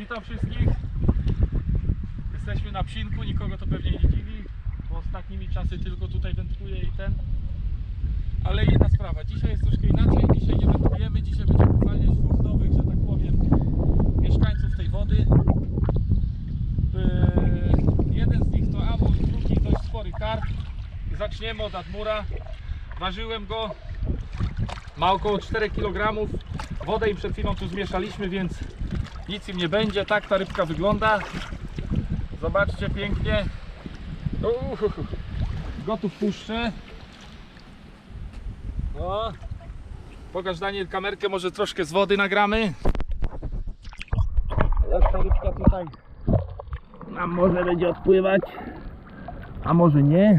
Witam wszystkich. Jesteśmy na psinku, nikogo to pewnie nie dziwi, bo ostatnimi czasy tylko tutaj wędkuję i ten. Ale inna sprawa, dzisiaj jest troszkę inaczej, dzisiaj nie wędkujemy, dzisiaj będziemy uwalniać dwóch nowych, że tak powiem, mieszkańców tej wody. Yy, jeden z nich to Amur, drugi dość spory karp. Zaczniemy od Admura. Ważyłem go, ma około 4 kg. Wodę im przed chwilą tu zmieszaliśmy, więc nic im nie będzie. Tak ta rybka wygląda. Zobaczcie pięknie. Gotów puszczę. O. Pokaż Daniel kamerkę, może troszkę z wody nagramy. Jak ta rybka tutaj nam może będzie odpływać, a może nie.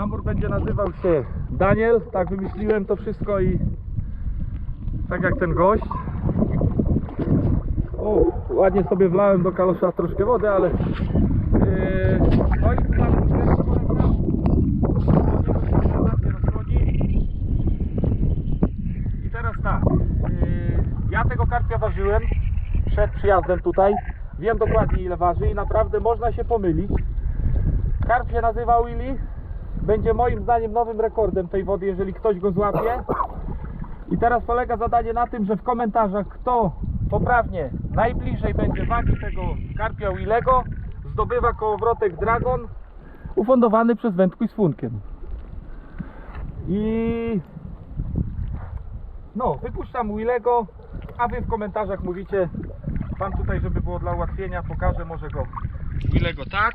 Amur będzie nazywał się Daniel, tak wymyśliłem to wszystko i tak jak ten gość. O, ładnie sobie wlałem do kalosza troszkę wody, ale yy, no i teraz tak, yy, ja tego karpia ważyłem przed przyjazdem tutaj. Wiem dokładnie ile waży i naprawdę można się pomylić. Karp się nazywa Willy. Będzie moim zdaniem nowym rekordem tej wody, jeżeli ktoś go złapie. I teraz polega zadanie na tym, że w komentarzach kto poprawnie najbliżej będzie wagi tego karpia Willego zdobywa kołowrotek Dragon ufundowany przez Wędkuj z Funkiem. I no, wypuszczam Willego, a wy w komentarzach mówicie Wam tutaj, żeby było dla ułatwienia, pokażę może go Willego tak.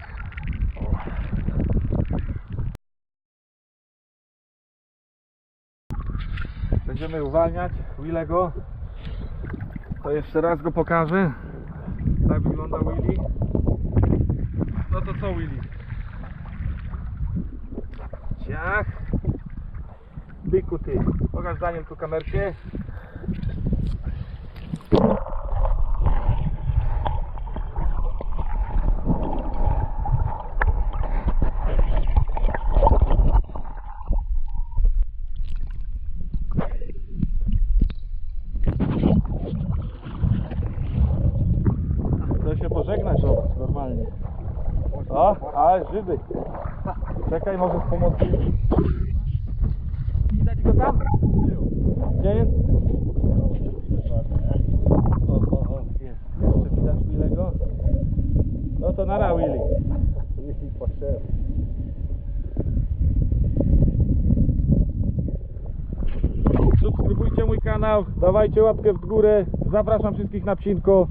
Będziemy uwalniać Willego. To jeszcze raz go pokażę. Tak wygląda Willy. No to co Willy? Ciach. Byku ty. Pokaż Daniel tu kamerkę. Się pożegnać zobacz, normalnie. O, ale żywy. Czekaj, może z pomocą. Widać go tam? Gdzie jest? O, o, o, jest. Jeszcze widać Willego? No to nara Willy. Poszedł. Subskrybujcie mój kanał, dawajcie łapkę w górę. Zapraszam wszystkich na psinko.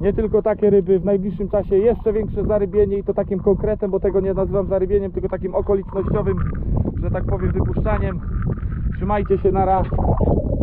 Nie tylko takie ryby, w najbliższym czasie jeszcze większe zarybienie i to takim konkretem, bo tego nie nazywam zarybieniem, tylko takim okolicznościowym, że tak powiem, wypuszczaniem. Trzymajcie się, nara.